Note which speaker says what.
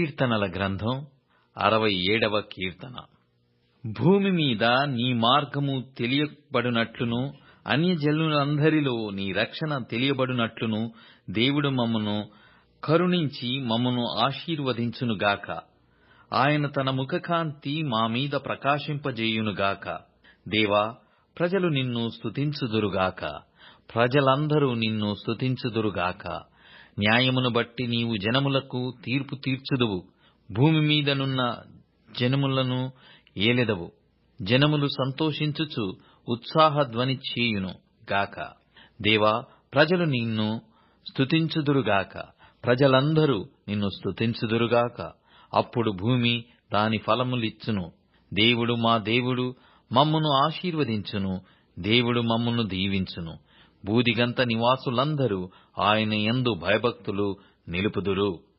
Speaker 1: కీర్తనల గ్రంథం అరవై ఏడవ కీర్తన. భూమి మీద నీ మార్గము తెలియబడునట్లును అన్యజనులందరిలో నీ రక్షణ తెలియబడునట్లును దేవుడు మమ్మను కరుణించి మమ్మను ఆశీర్వదించునుగాక. ఆయన తన ముఖకాంతి మా మీద ప్రకాశింపజేయునుగాక. దేవా ప్రజలు నిన్ను స్తుతించుదురుగాక. ప్రజలందరూ నిన్ను స్తుతించుదురుగాక. న్యాయమును బట్టి నీవు జనములకు తీర్పు తీర్చుదువు. భూమి మీదనున్న జనములను ఏలెదవు. జనములు సంతోషించుచు ఉత్సాహధ్వని చేయును గాక. దేవా ప్రజలు నిన్ను స్తుతించుదురుగాక ప్రజలందరూ నిన్ను స్తుతించుదురుగాక అప్పుడు భూమి దాని ఫలములిచ్చును. దేవుడు మా దేవుడు మమ్మును ఆశీర్వదించును. దేవుడు మమ్మును దీవించును. బూదిగంత నివాసులందరూ ఆయన యందు భయభక్తులు నిలుపుదురు.